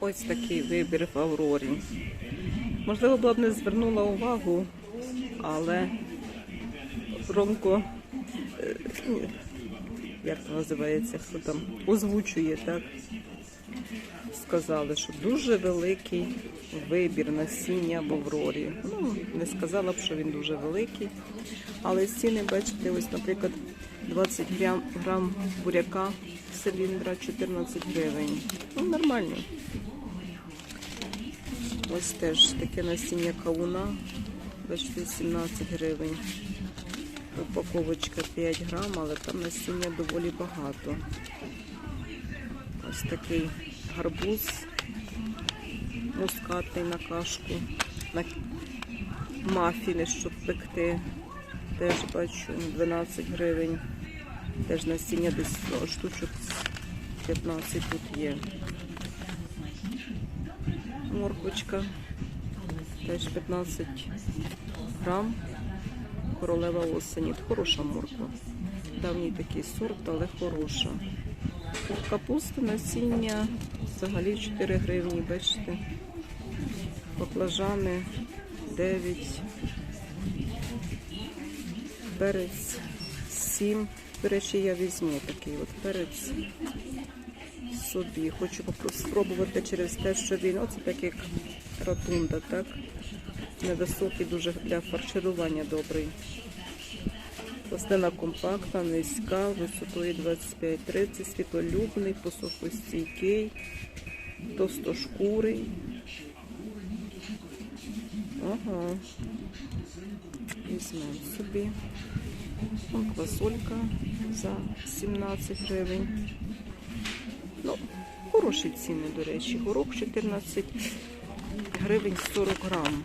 Ось такий вибір в Аврорі. Можливо, була б не звернула увагу, але Ромко, е, як це називається, хто там озвучує, так? Сказали, що дуже великий вибір насіння в Аврорі. Ну, не сказала б, що він дуже великий. Але ціни, бачите, ось, наприклад, 20 грам, буряка циліндра 14 гривень. Ну, нормально. Ось теж таке насіння кавуна, бачите, 17 гривень. Упаковочка 5 грам, але там насіння доволі багато. Ось такий гарбуз мускатний на кашку, на мафіни, щоб пекти. Теж бачу 12 гривень. Теж насіння десь штучок 15 тут є. Морквочка. Теж 15 грам. Королева осені. Хороша морква. Давній такий сорт, але хороша. Капуста насіння взагалі 4 гривні, бачите. Баклажани 9. Перець 7. До речі, я візьму такий от перець собі. Хочу спробувати через те, що він, оце так як ротунда, так? Невисокий, дуже для фарширування добрий. Пластина компактна, низька, висотою 25-30, світлолюбний, посухостійкий, товстошкурий. Ага. Візьмемо собі. Квасолька за 17 гривень. Ну, хороші ціни, до речі. Горох 14 гривень 40 грам.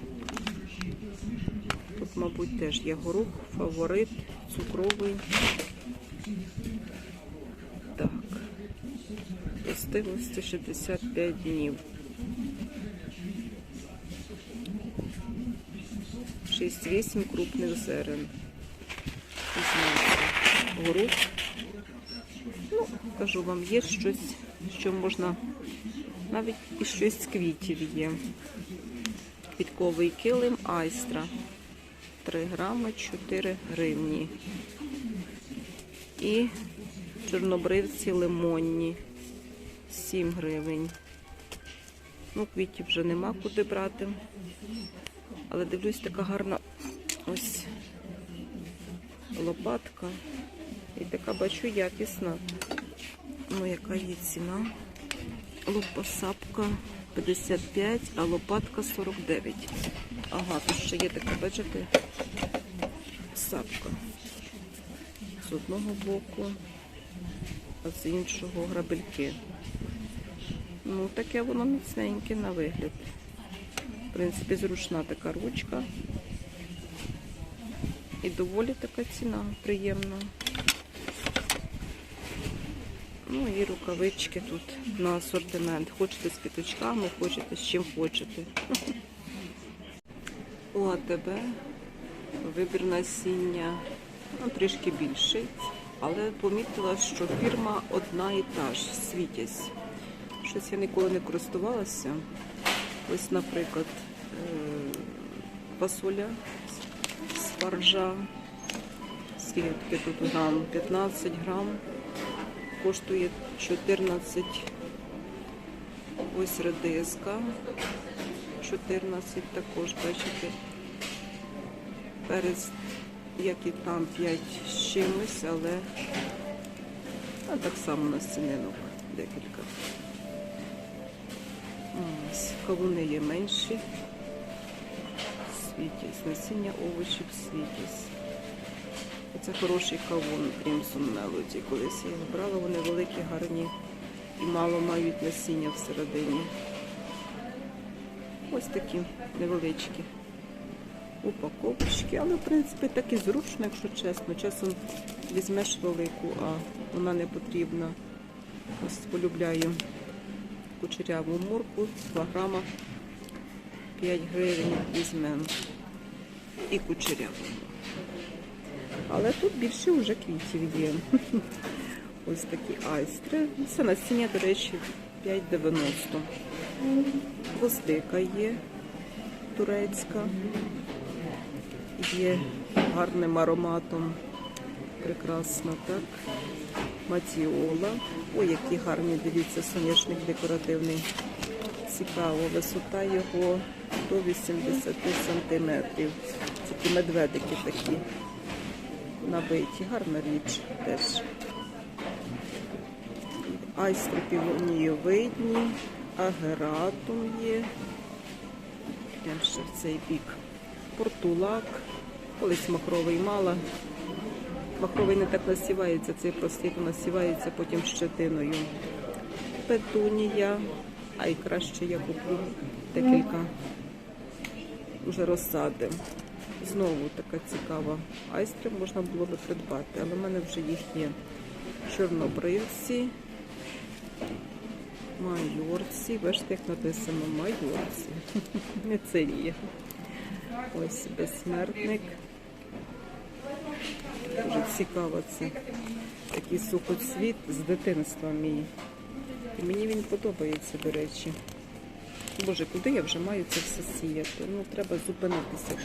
Тут, мабуть, теж є горох, фаворит, цукровий. Так. Достиглості 65 днів. 6-8 крупних зерен. Візьмемо горох. Ну, кажу вам, є щось, що можна, навіть і щось з квітів є. Квітковий килим айстра. 3 грами 4 гривні. І чорнобривці лимонні 7 гривень. Ну, квітів вже нема куди брати. Але дивлюсь, така гарна ось лопатка. І така бачу якісна. Ну, яка є ціна? Лопасапка 55, а лопатка 49. Ага, тут ще є така, бачите, сапка. З одного боку, а з іншого грабельки. Ну, таке воно міцненьке на вигляд. В принципі, зручна така ручка. І доволі така ціна приємна. Ну і рукавички тут на асортимент. Хочете з піточками, хочете з чим хочете. У АТБ вибір насіння ну, трішки більший, але помітила, що фірма одна і та ж світязь. Щось я ніколи не користувалася. Ось, наприклад, фасоля спаржа. Скільки тут грам? 15 грам. Коштує 14. Ось редиска. 14 також, бачите. Перець, як і там 5 з чимось, але а так само на стінинок декілька. Ось, кавуни є менші. Світість, насіння овочів світість. Це хороший кавун Crimson Melody. Колись я їх брала, вони великі, гарні і мало мають насіння всередині. Ось такі невеличкі упаковочки, але в принципі так і зручно, якщо чесно. Часом візьмеш велику, а вона не потрібна. Ось полюбляю кучеряву морку, 2 грама, 5 гривень візьмемо. І кучеряву. Але тут більше вже квітів є. Ось такі айстри. Це насіння, до речі, 5,90. Гвоздика є турецька. Є гарним ароматом. Прекрасно, так. Матіола. Ой, які гарні, дивіться, соняшник декоративний. Цікаво, висота його до 80 сантиметрів. Такі медведики такі набиті. Гарна річ теж. Айстри півонієвидні, агератум є. Йдемо ще в цей бік. Портулак. Колись махровий мала. Махровий не так насівається, цей простий насівається потім щетиною. Петунія. А й краще я куплю декілька вже розсади. Знову така цікава айстри можна було би придбати, але в мене вже їх є чорнобривці, майорці. Бачите, як написано майорці. Не це є. Ось безсмертник. Дуже цікаво це. Такий сухоцвіт з дитинства мій. Мені він подобається, до речі. Боже, куди я вже маю це все сіяти? Ну, треба зупинитися.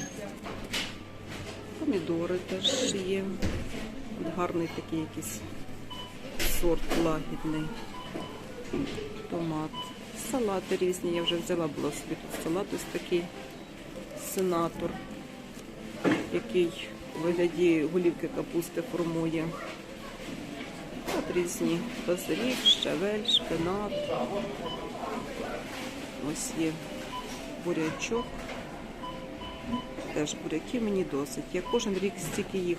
Помідори теж є. Гарний такий якийсь сорт лагідний. Томат. Салати різні. Я вже взяла була собі тут салат ось такий сенатор, який у вигляді голівки капусти формує. Різні базилік, щавель, шпинат. Ось є бурячок. Теж буряків мені досить. Я кожен рік стільки їх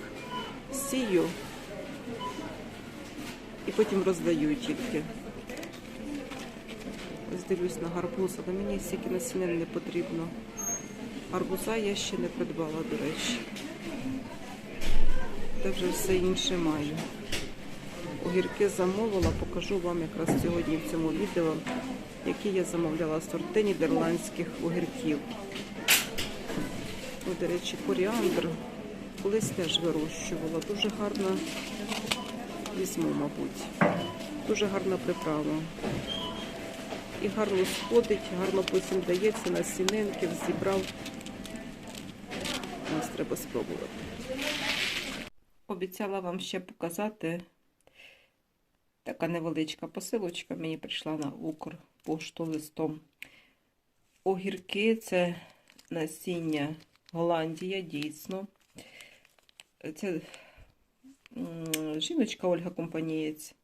сію і потім роздаю тільки. Ось дивлюсь на гарбуз, але мені стільки насінин не потрібно. Гарбуза я ще не придбала, до речі. Та вже все інше маю. Огірки замовила, покажу вам якраз сьогодні в цьому відео, які я замовляла сорти нідерландських огірків. О, до речі, коріандр колись теж вирощувала. Дуже гарна, візьму, мабуть. Дуже гарна приправа. І гарно сходить, гарно потім дається на сінинки, зібрав. Ось треба спробувати. Обіцяла вам ще показати така невеличка посилочка. Мені прийшла на Укрпошту листом. Огірки це насіння Голландія, дійсно. Це жіночка Ольга Компанієць.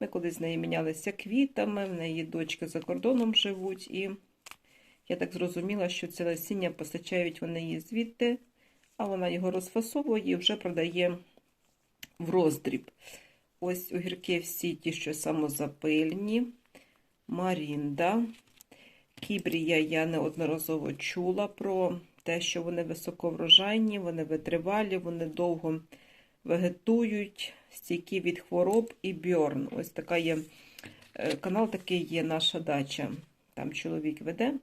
Ми колись з нею мінялися квітами, в неї дочки за кордоном живуть, і я так зрозуміла, що це насіння постачають вони її звідти, а вона його розфасовує і вже продає в роздріб. Ось огірки всі ті, що самозапильні, Марінда. Кібрія я неодноразово чула про те, що вони високоврожайні, вони витривалі, вони довго вегетують, стійкі від хвороб і бьорн. Ось така є е, канал, такий є наша дача. Там чоловік веде.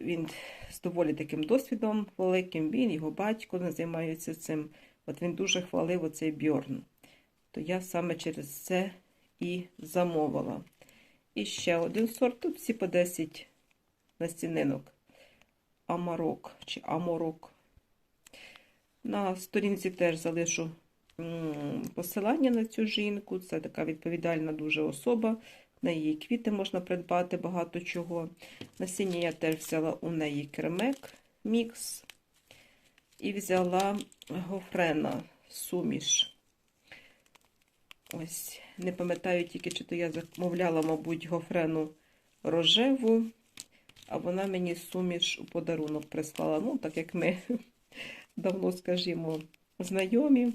Він з доволі таким досвідом великим. Він, його батько займаються цим. От він дуже хвалив оцей бьорн. То я саме через це і замовила. І ще один сорт. Тут всі по 10 настінинок. Амарок чи аморок. На сторінці теж залишу посилання на цю жінку. Це така відповідальна дуже особа. На її квіти можна придбати багато чого. Насіння я теж взяла у неї кремек мікс. І взяла гофрена суміш. Ось, не пам'ятаю тільки, чи то я замовляла, мабуть, гофрену рожеву, а вона мені суміш у подарунок прислала. Ну, так як ми давно, скажімо, знайомі,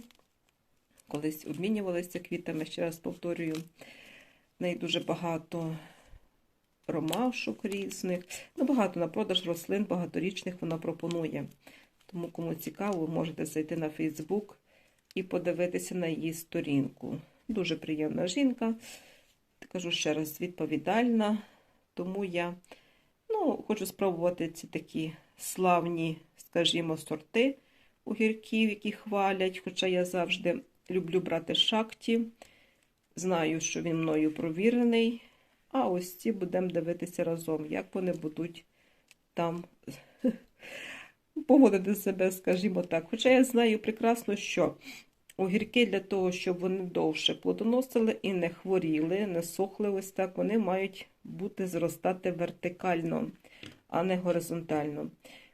колись обмінювалися квітами, ще раз повторюю, в неї дуже багато ромашок різних. Ну, багато на продаж рослин багаторічних вона пропонує. Тому, кому цікаво, можете зайти на Фейсбук і подивитися на її сторінку. Дуже приємна жінка, кажу ще раз, відповідальна. Тому я ну, хочу спробувати ці такі славні, скажімо, сорти огірків, які хвалять. Хоча я завжди люблю брати шакті. Знаю, що він мною провірений. А ось ці будемо дивитися разом, як вони будуть там поводити себе, скажімо так. Хоча я знаю прекрасно, що огірки для того, щоб вони довше плодоносили і не хворіли, не сохли ось так, вони мають бути зростати вертикально, а не горизонтально.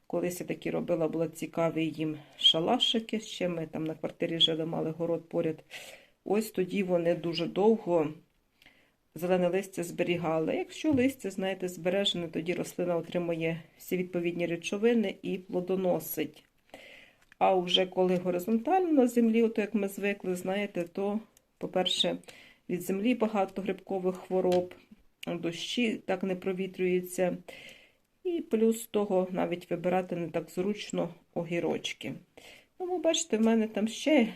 Колись я такі робила, були цікаві їм шалашики. Ще ми там на квартирі жили, мали город поряд. Ось тоді вони дуже довго зелене листя зберігали. Якщо листя, знаєте, збережене, тоді рослина отримує всі відповідні речовини і плодоносить. А вже коли горизонтально на землі, от як ми звикли, знаєте, то, по-перше, від землі багато грибкових хвороб, дощі так не провітрюються. І плюс того навіть вибирати не так зручно огірочки. Ну, бачите, в мене там ще,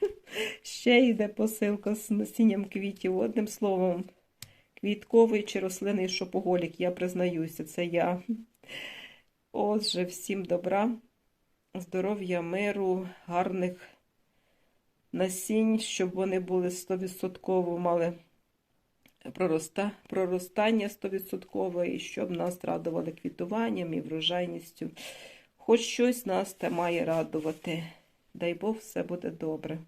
ще йде посилка з насінням квітів. Одним словом, квітковий чи рослинний шопоголік, я признаюся, це я. Отже, всім добра, здоров'я, миру, гарних насінь, щоб вони були 100% мали пророста, проростання 100% і щоб нас радували квітуванням і врожайністю. Хоч щось нас те має радувати. Дай Бог, все буде добре.